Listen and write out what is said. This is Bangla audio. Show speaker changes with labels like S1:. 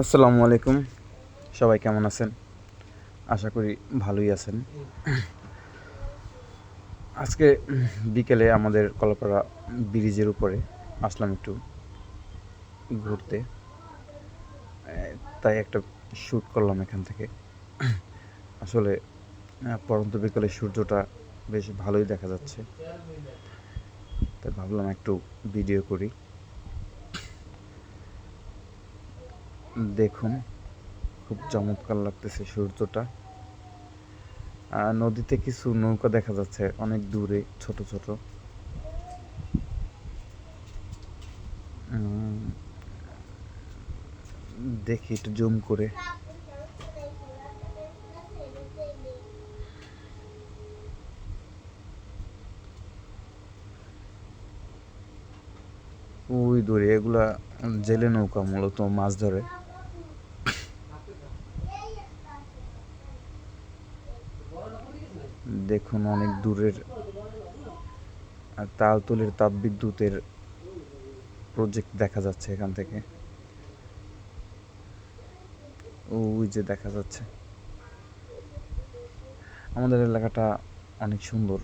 S1: আসসালামু আলাইকুম। সবাই কেমন আছেন? আশা করি ভালোই আছেন। আজকে বিকেলে আমাদের কলাপাড়া ব্রিজের উপরে আসলাম একটু ঘুরতে। তাই একটা শ্যুট করলাম এখান থেকে। আসলে পরন্ত বিকেলে সূর্যটা বেশ ভালোই দেখা যাচ্ছে। তাই ভাবলাম একটু ভিডিও করি। দেখুন, খুব চমৎকার লাগতেছে সূর্যটা। নদীতে কিছু নৌকা দেখা যাচ্ছে অনেক দূরে, ছোট ছোট। দেখি একটু জুম করে। ওই দূরে, এগুলা জেলে নৌকা মূলত মাছ ধরে। দেখুন অনেক দূরের তালতলের তাপবিদ্যুতের প্রজেক্ট দেখা যাচ্ছে এখান থেকে। ওই যে দেখা যাচ্ছে। আমাদের এলাকাটা অনেক সুন্দর।